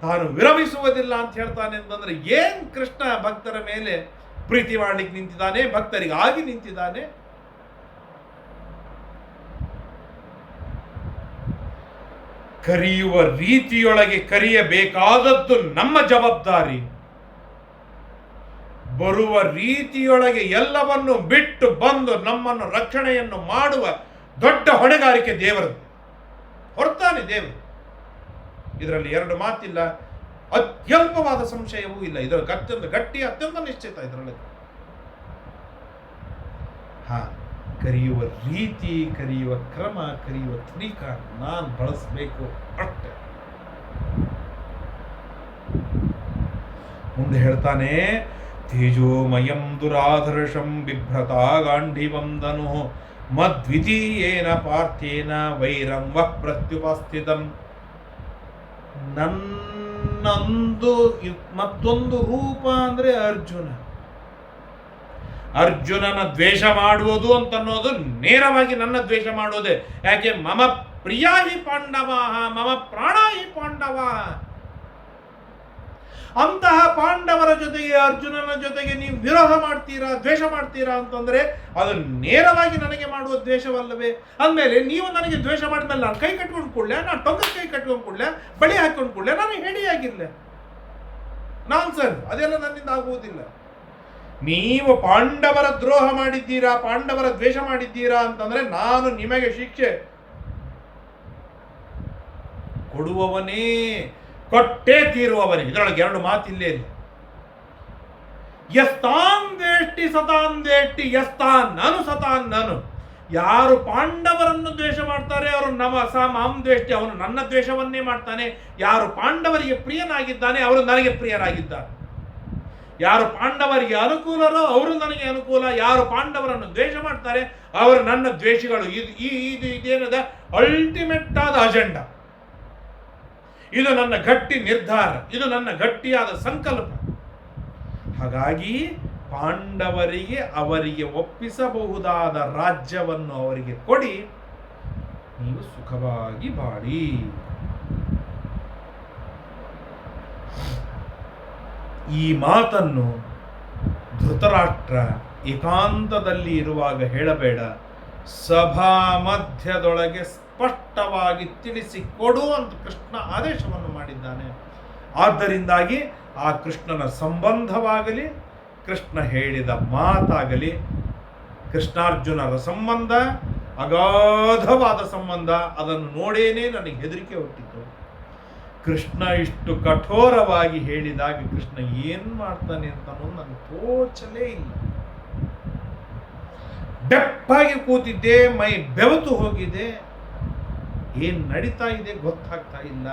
ತಾನು ವಿರಮಿಸುವುದಿಲ್ಲ ಅಂತ ಹೇಳ್ತಾನೆ ಅಂತಂದ್ರೆ ಏನ್ ಕೃಷ್ಣ ಭಕ್ತರ ಮೇಲೆ ಪ್ರೀತಿ ಮಾಡ್ಲಿಕ್ಕೆ ನಿಂತಿದ್ದಾನೆ, ಭಕ್ತರಿಗಾಗಿ ನಿಂತಿದ್ದಾನೆ? ಕರೆಯುವ ರೀತಿಯೊಳಗೆ ಕರೆಯಬೇಕಾದದ್ದು ನಮ್ಮ ಜವಾಬ್ದಾರಿ. ಬರುವ ರೀತಿಯೊಳಗೆ ಎಲ್ಲವನ್ನು ಬಿಟ್ಟು ಬಂದು ನಮ್ಮನ್ನು ರಕ್ಷಣೆಯನ್ನು ಮಾಡುವ ದೊಡ್ಡ ಹೊಣೆಗಾರಿಕೆ ದೇವರದ್ದು ಹೊರತಾನೆ ದೇವರು. ಇದರಲ್ಲಿ ಎರಡು ಮಾತಿಲ್ಲ, ಅತ್ಯಲ್ಪವಾದ ಸಂಶಯವೂ ಇಲ್ಲ. ಇದರ ಅತ್ಯಂತ ಗಟ್ಟಿ, ಅತ್ಯಂತ ನಿಶ್ಚಿತ ಇದರಲ್ಲಿ. ಹಾ, ಕರೆಯುವ ರೀತಿ, ಕರೆಯುವ ಕ್ರಮ, ಕರೆಯುವ ತನಿಕ ನಾನು ಬಳಸಬೇಕು ಅಷ್ಟೆ. ಮುಂದೆ ಹೇಳ್ತಾನೆ ತೇಜೋಮಯಂ ದುರಾಧರ್ಷಂ ಬಿಭ್ರತಾ ಗಾಂಡಿವಂ ಧನು ಮದ್ವಿತೀಯೇನ ಪಾರ್ಥೇನ ವೈರಂ ವಃ ಪ್ರತ್ಯುಪಸ್ಥಿತಂ. ನನ್ನೊಂದು ಮತ್ತೊಂದು ರೂಪ ಅಂದ್ರೆ ಅರ್ಜುನ. ಅರ್ಜುನನ ದ್ವೇಷ ಮಾಡುವುದು ಅಂತನ್ನೋದು ನೇರವಾಗಿ ನನ್ನ ದ್ವೇಷ ಮಾಡೋದೆ. ಯಾಕೆ? ಮಮ ಪ್ರಿಯಾ ಹಿ ಪಾಂಡವ ಮಮ ಪ್ರಾಣ ಹಿ ಪಾಂಡವ ಅಂತಹ ಪಾಂಡವರ ಜೊತೆಗೆ ಅರ್ಜುನನ ಜೊತೆಗೆ ನೀವು ವಿರೋಹ ಮಾಡ್ತೀರಾ, ದ್ವೇಷ ಮಾಡ್ತೀರಾ ಅಂತಂದ್ರೆ ಅದು ನೇರವಾಗಿ ನನಗೆ ಮಾಡುವ ದ್ವೇಷವಲ್ಲವೇ? ಅಂದಮೇಲೆ ನೀವು ನನಗೆ ದ್ವೇಷ ಮಾಡಿದ್ಮೇಲೆ ನಾನು ಕೈ ಕಟ್ಕೊಂಡು ಕೂಡಲೇ, ನಾನು ಟೊಂಗ ಕೈ ಕಟ್ಕೊಂಡು ಕೂಡಲೇ ಬಳಿ ಹಾಕೊಂಡು ಕೂಡಲೇ, ನಾನು ಹೇಡಿಯಾಗಿರ್ಲೆ ನಾನ್ ಸರ್, ಅದೆಲ್ಲ ನನ್ನಿಂದ ಆಗುವುದಿಲ್ಲ. ನೀವು ಪಾಂಡವರ ದ್ರೋಹ ಮಾಡಿದ್ದೀರಾ, ಪಾಂಡವರ ದ್ವೇಷ ಮಾಡಿದ್ದೀರಾ ಅಂತಂದ್ರೆ ನಾನು ನಿಮಗೆ ಶಿಕ್ಷೆ ಕೊಡುವವನೇ ಕೊಟ್ಟೇ ತೀರುವವನೇ ಇದರೊಳಗೆ ಎರಡು ಮಾತಿಲ್ಲೇ ಇದೆ ಯಸ್ತಾನ್ ದೇಷ್ಟಿ ಸತಾನ್ ದೇಷ್ಟಿ, ಯಸ್ತಾನ್ ನಾನು ಸತಾನ್ ನಾನು. ಯಾರು ಪಾಂಡವರನ್ನು ದ್ವೇಷ ಮಾಡ್ತಾರೆ, ಅವರು ನಮ ಮಾಂ ದ್ವೇಷ್ಟಿ ಅವನು ನನ್ನ ದ್ವೇಷವನ್ನೇ ಮಾಡ್ತಾನೆ. ಯಾರು ಪಾಂಡವರಿಗೆ ಪ್ರಿಯನಾಗಿದ್ದಾನೆ, ಅವರು ನನಗೆ ಪ್ರಿಯರಾಗಿದ್ದಾರೆ. ಯಾರು ಪಾಂಡವರಿಗೆ ಅನುಕೂಲರೋ, ಅವರು ನನಗೆ ಅನುಕೂಲ. ಯಾರು ಪಾಂಡವರನ್ನು ದ್ವೇಷ ಮಾಡ್ತಾರೆ, ಅವರು ನನ್ನ ದ್ವೇಷಿಗಳು. ಇದು ಈ ಇದು ಇದೇನದ ಅಲ್ಟಿಮೇಟ್ ಆದ ಅಜೆಂಡಾ ಇದು ನನ್ನ ಗಟ್ಟಿ ನಿರ್ಧಾರ, ಇದು ನನ್ನ ಗಟ್ಟಿಯಾದ ಸಂಕಲ್ಪ. ಹಾಗಾಗಿ ಪಾಂಡವರಿಗೆ ಅವರಿಗೆ ಒಪ್ಪಿಸಬಹುದಾದ ರಾಜ್ಯವನ್ನು ಅವರಿಗೆ ಕೊಡಿ. ನೀವು ಸುಖವಾಗಿ ಬಾಳಿ. ಈ ಮಾತನ್ನು ಧೃತರಾಷ್ಟ್ರ ಏಕಾಂತದಲ್ಲಿ ಇರುವಾಗ ಹೇಳಬೇಡ. ಸಭಾ ಮಧ್ಯದೊಳಗೆ ಸ್ಪಷ್ಟವಾಗಿ ತಿಳಿಸಿ ಕೊಡು ಅಂತ ಕೃಷ್ಣ ಆದೇಶವನ್ನು ಮಾಡಿದ್ದಾನೆ. ಆದ್ದರಿಂದಾಗಿ ಆ ಕೃಷ್ಣನ ಸಂಬಂಧವಾಗಲಿ, ಕೃಷ್ಣ ಹೇಳಿದ ಮಾತಾಗಲಿ, ಕೃಷ್ಣಾರ್ಜುನರ ಸಂಬಂಧ, ಅಗಾಧವಾದ ಸಂಬಂಧ ಅದನ್ನು ನೋಡೇನೆ ನನಗೆ ಹೆದರಿಕೆ ಹುಟ್ಟಿತು. ಕೃಷ್ಣ ಇಷ್ಟು ಕಠೋರವಾಗಿ ಹೇಳಿದಾಗ ಕೃಷ್ಣ ಏನು ಮಾಡ್ತಾನೆ ಅಂತ ನನಗೆ ತೋಚಲೇ ಇಲ್ಲ. ಬೆಪ್ಪಾಗಿ ಕೂತಿದ್ದೆ, ಮೈ ಬೆವತು ಹೋಗಿದೆ. ಏನ್ ನಡೀತಾ ಇದೆ ಗೊತ್ತಾಗ್ತಾ ಇಲ್ಲ.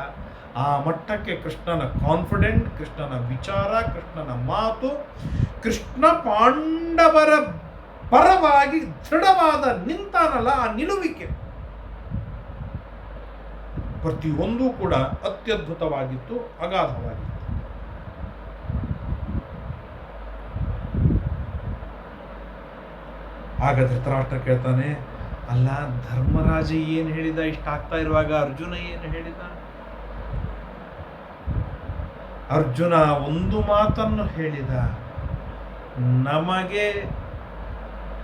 ಆ ಮಟ್ಟಕ್ಕೆ ಕೃಷ್ಣನ ಕಾನ್ಫಿಡೆಂಟ್ ಕೃಷ್ಣನ ವಿಚಾರ, ಕೃಷ್ಣನ ಮಾತು, ಕೃಷ್ಣ ಪಾಂಡವರ ಪರವಾಗಿ ದೃಢವಾದ ನಿಂತಾನಲ್ಲ ಆ ನಿಲುವಿಕೆ. ಪ್ರತಿಯೊಂದೂ ಕೂಡ ಅತ್ಯದ್ಭುತವಾಗಿತ್ತು, ಅಗಾಧವಾಗಿತ್ತು. ಆಗ ಧೃತರಾಷ್ಟ್ರ ಕೇಳ್ತಾನೆ ಅಲ್ಲ, ಧರ್ಮರಾಜ ಏನು ಹೇಳಿದ, ಇಷ್ಟ ಆಗ್ತಾ ಇರುವಾಗ ಅರ್ಜುನ ಏನು ಹೇಳಿದ? ಅರ್ಜುನ ಒಂದು ಮಾತನ್ನು ಹೇಳಿದ, ನಮಗೆ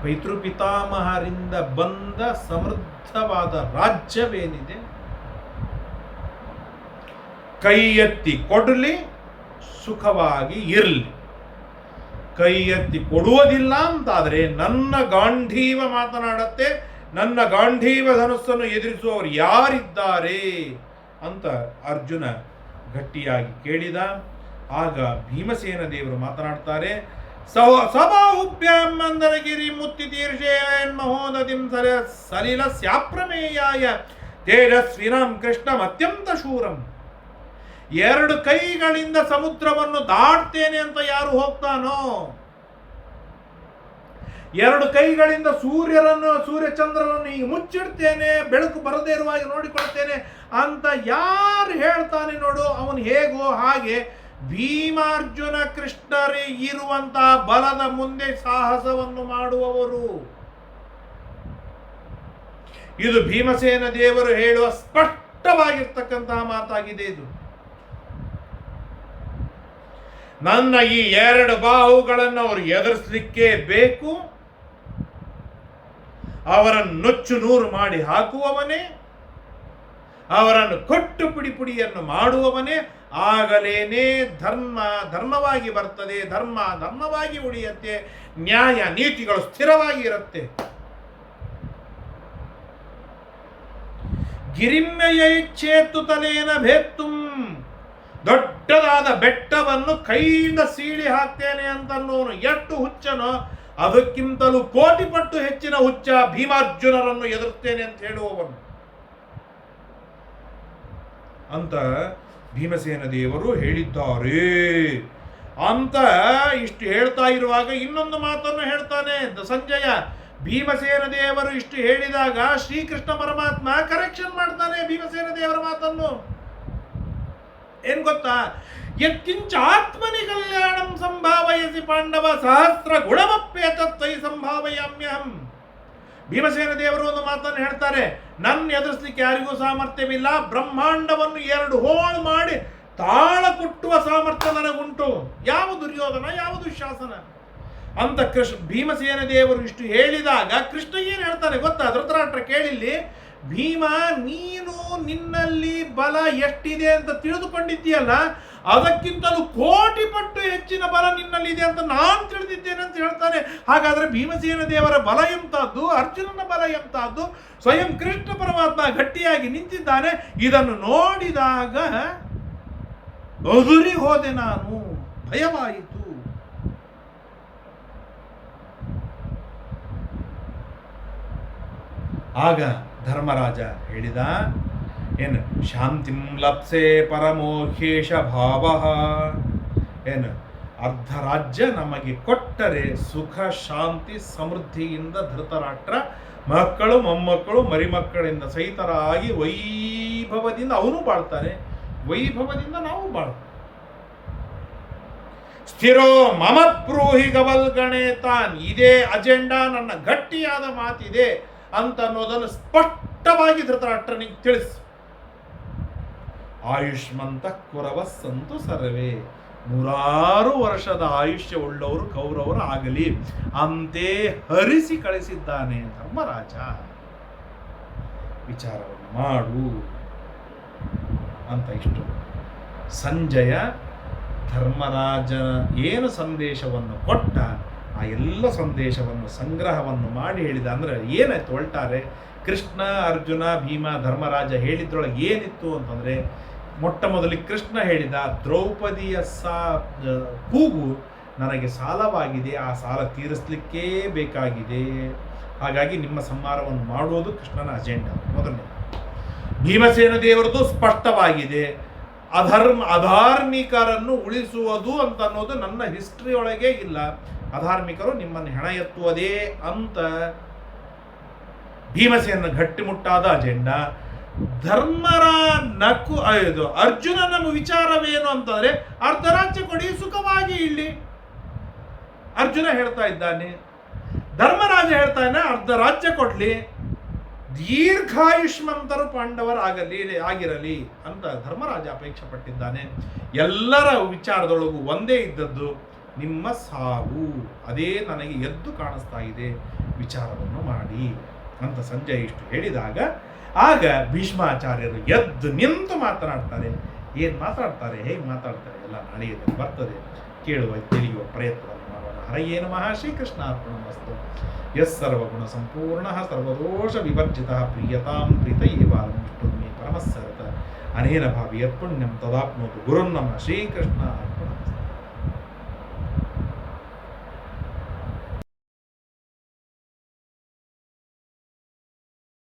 ಪೈತೃಪಿತಾಮಹರಿಂದ ಬಂದ ಸಮೃದ್ಧವಾದ ರಾಜ್ಯವೇನಿದೆ? ಕೈ ಎತ್ತಿ ಕೊಡಲಿ, ಸುಖವಾಗಿ ಇರಲಿ. ಕೈ ಎತ್ತಿ ಕೊಡುವುದಿಲ್ಲ ಅಂತಾದರೆ ನನ್ನ ಗಾಂಧೀವ ಮಾತನಾಡತ್ತೆ ನನ್ನ ಗಾಂಧೀವ ಧನಸ್ಸನ್ನು ಎದುರಿಸುವವರು ಯಾರಿದ್ದಾರೆ ಅಂತ ಅರ್ಜುನ ಗಟ್ಟಿಯಾಗಿ ಕೇಳಿದ. ಆಗ ಭೀಮಸೇನ ದೇವರು ಮಾತನಾಡ್ತಾರೆ, ಸವ, ಸಬಾಹುಭ್ಯಾಂ ಮಂದರಗಿರಿ ಮುತ್ತಿ ತೀರ್ಷೇಯನ್ ಮಹೋದತಿಂ ಸಲ ಸಲಿಲ ಸ್ಯಾಪ್ರಮೇಯಾಯ ತೇಜಸ್ವಿನಂ ಕೃಷ್ಣಂ ಅತ್ಯಂತ ಶೂರಂ. ಎರಡು ಕೈಗಳಿಂದ ಸಮುದ್ರವನ್ನು ದಾಟ್ತೇನೆ ಅಂತ ಯಾರು ಹೋಗ್ತಾನೋ? ಎರಡು ಕೈಗಳಿಂದ ಸೂರ್ಯರನ್ನು, ಸೂರ್ಯಚಂದ್ರರನ್ನು ಈಗ ಮುಚ್ಚಿಡ್ತೇನೆ, ಬೆಳಕು ಬರದೇ ಇರುವ ಹಾಗೆ ನೋಡಿಕೊಳ್ತೇನೆ ಅಂತ ಯಾರು ಹೇಳ್ತಾನೆ ನೋಡು, ಅವನು ಹೇಗೋ ಹಾಗೆ ಭೀಮಾರ್ಜುನ ಕೃಷ್ಣರೇ ಇರುವಂತ ಬಲದ ಮುಂದೆ ಸಾಹಸವನ್ನು ಮಾಡುವವರು. ಇದು ಭೀಮಸೇನ ದೇವರು ಹೇಳುವ ಸ್ಪಷ್ಟವಾಗಿರ್ತಕ್ಕಂತಹ ಮಾತಾಗಿದೆ ಇದು. ನನ್ನ ಈ ಎರಡು ಬಾಹುಗಳನ್ನು ಅವರು ಎದುರಿಸಲಿಕ್ಕೆ ಬೇಕು. ಅವರನ್ನು ನುಚ್ಚು ನೂರು ಮಾಡಿ ಹಾಕುವವನೇ, ಅವರನ್ನು ಕೊಟ್ಟು ಪುಡಿ ಪುಡಿಯನ್ನು ಮಾಡುವವನೇ, ಆಗಲೇನೇ ಧರ್ಮ, ಧರ್ಮವಾಗಿ ಬರ್ತದೆ, ಧರ್ಮ, ಧರ್ಮವಾಗಿ ಉಳಿಯತ್ತೆ ನ್ಯಾಯ ನೀತಿಗಳು ಸ್ಥಿರವಾಗಿ ಇರುತ್ತೆ. ಗಿರಿಮ್ಯಯೇಚ್ಛೇತು ತಲೇನ ಭೇತ್ತುಂ, ದೊಡ್ಡದಾದ ಬೆಟ್ಟವನ್ನು ಕೈಯಿಂದ ಸೀಳಿ ಹಾಕ್ತೇನೆ ಅಂತನ್ನೋನು ಎಷ್ಟು ಹುಚ್ಚನೋ ಅದಕ್ಕಿಂತಲೂ ಕೋಟಿ ಪಟ್ಟು ಹೆಚ್ಚಿನ ಹುಚ್ಚ ಭೀಮಾರ್ಜುನರನ್ನು ಎದುರುತ್ತೇನೆ ಅಂತ ಹೇಳುವವನು. ಅಂತ ಭೀಮಸೇನ ದೇವರು ಹೇಳಿದ್ದಾರೆ. ಅಂತ ಇಷ್ಟು ಹೇಳ್ತಾ ಇರುವಾಗ ಇನ್ನೊಂದು ಮಾತನ್ನು ಹೇಳ್ತಾನೆ ಸಂಜಯ, ಭೀಮಸೇನ ದೇವರು ಇಷ್ಟು ಹೇಳಿದಾಗ ಶ್ರೀಕೃಷ್ಣ ಪರಮಾತ್ಮ ಕರೆಕ್ಷನ್ ಮಾಡ್ತಾನೆ ಭೀಮಸೇನ ದೇವರ ಮಾತನ್ನು. ಏನ್ ಗೊತ್ತಾ? ಯತ್ಕಿಂಚ ಆತ್ಮನಿ ಕಲ್ಯಾಣಂ ಸಂಭಾವಯಸಿ ಪಾಂಡವ ಸಹಸ್ರ ಗುಣಮಪ್ಯೇತತ್ವೈ ಸಂಭಾವಯಾಮ್ಯಹಂ. ಭೀಮಸೇನ ದೇವರು ಒಂದು ಮಾತನ್ನು ಹೇಳ್ತಾರೆ, ನನ್ನ ಎದುರಿಸಲಿಕ್ಕೆ ಯಾರಿಗೂ ಸಾಮರ್ಥ್ಯವಿಲ್ಲ, ಬ್ರಹ್ಮಾಂಡವನ್ನು ಎರಡು ಹೋಳು ಮಾಡಿ ತಾಳ ಕುಟ್ಟುವ ಸಾಮರ್ಥ್ಯ ನನಗುಂಟು. ಯಾವ ದುರ್ಯೋಧನ, ಯಾವ ದುಶಾಸನ? ಅಂತ ಕೃಷ್ಣ, ಭೀಮಸೇನ ದೇವರು ಇಷ್ಟು ಹೇಳಿದಾಗ ಕೃಷ್ಣ ಏನು ಹೇಳ್ತಾನೆ ಗೊತ್ತಾ? ಧೃತರಾಷ್ಟ್ರ ಕೇಳಿಲ್ಲಿ ಭೀಮ, ನೀನು ನಿನ್ನಲ್ಲಿ ಬಲ ಎಷ್ಟಿದೆ ಅಂತ ತಿಳಿದುಕೊಂಡಿದ್ದೀಯಲ್ಲ, ಅದಕ್ಕಿಂತಲೂ ಕೋಟಿ ಪಟ್ಟು ಹೆಚ್ಚಿನ ಬಲ ನಿನ್ನಲ್ಲಿದೆ ಅಂತ ನಾನು ತಿಳಿದಿದ್ದೇನೆ ಅಂತ ಹೇಳ್ತಾನೆ. ಹಾಗಾದ್ರೆ ಭೀಮಸೇನ ದೇವರ ಬಲ ಎಂತಹದ್ದು ಅರ್ಜುನನ ಬಲ ಎಂತಹದ್ದು ಸ್ವಯಂ ಕೃಷ್ಣ ಪರಮಾತ್ಮ ಗಟ್ಟಿಯಾಗಿ ನಿಂತಿದ್ದಾನೆ. ಇದನ್ನು ನೋಡಿದಾಗ, ಅದುರಿ ಹೋದೆ ನಾನು, ಭಯವಾಯಿತು. ಆಗ ಧರ್ಮರಾಜ ಹೇಳಿದ, ಏನು, ಶಾಂತಿಂ ಲಪ್ಸೆ ಪರಮೋಹೇಶ ಭಾವ. ಏನು ಅರ್ಧ ರಾಜ್ಯ ನಮಗೆ ಕೊಟ್ಟರೆ ಸುಖ, ಶಾಂತಿ, ಸಮೃದ್ಧಿಯಿಂದ ಧೃತರಾಷ್ಟ್ರ, ಮಕ್ಕಳು, ಮೊಮ್ಮಕ್ಕಳು, ಮರಿಮಕ್ಕಳಿಂದ ಸಹಿತರಾಗಿ ವೈಭವದಿಂದ ಅವನು ಬಾಳ್ತಾನೆ. ವೈಭವದಿಂದ ನಾವು ಬಾಳ್ತೀವಿ. ಸ್ಥಿರೋ ಮಮ ಪ್ರೂಹಿ ಗವಲ್ ತಾನ್ ಇದೇ ಅಜೆಂಡಾ, ನನ್ನ ಗಟ್ಟಿಯಾದ ಮಾತಿದೆ. ಅಂತ ಅನ್ನೋದನ್ನು ಸ್ಪಷ್ಟವಾಗಿ ಧೃತರಾಷ್ಟ್ರನಿಗೆ ತಿಳಿಸು. ಆಯುಷ್ಮಂತ ಕುರವ ಸಂತು ಸರ್ವೇ. ನೂರಾರು ವರ್ಷದ ಆಯುಷ್ಯ ಉಳ್ಳವರು ಕೌರವರು ಆಗಲಿ. ಅಂತೆ ಹರಿಸಿ ಕಳಿಸಿದ್ದಾನೆ ಧರ್ಮರಾಜ. ವಿಚಾರವನ್ನು ಮಾಡು ಅಂತ ಇಷ್ಟು. ಸಂಜಯ ಧರ್ಮರಾಜ ಏನು ಸಂದೇಶವನ್ನು ಕೊಟ್ಟ ಆ ಎಲ್ಲ ಸಂದೇಶವನ್ನು, ಸಂಗ್ರಹವನ್ನು ಮಾಡಿ ಹೇಳಿದ ಅಂದರೆ ಏನಾಯ್ತು? ಒಳ್ತಾರೆ ಕೃಷ್ಣ, ಅರ್ಜುನ, ಭೀಮ, ಧರ್ಮರಾಜ ಹೇಳಿದ್ರೊಳಗೆ ಏನಿತ್ತು ಅಂತಂದರೆ, ಮೊಟ್ಟ ಮೊದಲಿಗೆ ಕೃಷ್ಣ ಹೇಳಿದ ದ್ರೌಪದಿಯ ಸಾ ಕೂಗು ನನಗೆ ಸಾಲವಾಗಿದೆ, ಆ ಸಾಲ ತೀರಿಸಲಿಕ್ಕೇ ಬೇಕಾಗಿದೆ. ಹಾಗಾಗಿ ನಿಮ್ಮ ಸಂಹಾರವನ್ನು ಮಾಡುವುದು ಕೃಷ್ಣನ ಅಜೆಂಡಾ. ಮೊದಲನೇ. ಭೀಮಸೇನ ದೇವರದು ಸ್ಪಷ್ಟವಾಗಿದೆ. ಅಧರ್ಮ, ಅಧಾರ್ಮಿಕರನ್ನು ಉಳಿಸುವುದು ಅಂತ ಅನ್ನೋದು ನನ್ನ ಹಿಸ್ಟ್ರಿ ಒಳಗೆ ಇಲ್ಲ. ಅಧಾರ್ಮಿಕರು ನಿಮ್ಮನ್ನು ಹೆಣ ಎತ್ತುವುದೇ ಅಂತ ಭೀಮಸೇನ ಗಟ್ಟಿಮುಟ್ಟಾದ ಅಜೆಂಡಾ. ಧರ್ಮರ ನಕು ಆ, ಇದು ಅರ್ಜುನನ ವಿಚಾರವೇನು ಅಂತಂದ್ರೆ ಅರ್ಧ ರಾಜ್ಯ ಕೊಡಿ ಸುಖವಾಗಿ ಇಲ್ಲಿ ಅರ್ಜುನ ಹೇಳ್ತಾ ಇದ್ದಾನೆ. ಧರ್ಮರಾಜ ಹೇಳ್ತಾನೆ ಅರ್ಧ ರಾಜ್ಯ ಕೊಡ್ಲಿ. ದೀರ್ಘಾಯುಷ್ಮಂತರು ಪಾಂಡವರಾಗಲಿ ಆಗಿರಲಿ ಅಂತ ಧರ್ಮರಾಜ ಅಪೇಕ್ಷೆ ಪಟ್ಟಿದ್ದಾನೆ ಎಲ್ಲರ ವಿಚಾರದೊಳಗೂ ಒಂದೇ ಇದ್ದದ್ದು. ನಿಮ್ಮ ಸಾವು, ಅದೇ ನನಗೆ ಎದ್ದು ಕಾಣಿಸ್ತಾ ಇದೆ ವಿಚಾರವನ್ನು ಮಾಡಿ ಅಂತ ಸಂಜಯ್ ಇಷ್ಟು ಹೇಳಿದಾಗ, ಆಗ ಭೀಷ್ಮಾಚಾರ್ಯರು ಎದ್ದು ನಿಂತು ಮಾತನಾಡ್ತಾರೆ. ಏನು ಮಾತಾಡ್ತಾರೆ ಹೇಗೆ ಮಾತಾಡ್ತಾರೆ ಎಲ್ಲ ನಾಳೆಯಲ್ಲಿ ಬರ್ತದೆ. ಕೇಳುವ, ತಿಳಿಯುವ ಪ್ರಯತ್ನವನ್ನು ಮಾಡೋಣ ಹರಯೇನು ಮಹಾ ಶ್ರೀಕೃಷ್ಣ ಅರ್ಪಣ ವಸ್ತು ಯಸ್ ಸರ್ವಗುಣ ಸಂಪೂರ್ಣ, ಸರ್ವದೋಷ ವಿವರ್ಜಿತ ಪ್ರಿಯತಾಂ ಪ್ರೀತ ಏವಾಲಂ ಪರಮಸ್ಸರತ. ಅನೇನ ಭಾವಿ ಯತ್ಪುಣ್ಯಂ ತದಾಪ್ನೋದು ಗುರುನ್ನಮ ಶ್ರೀಕೃಷ್ಣ ಅರ್ಪಣ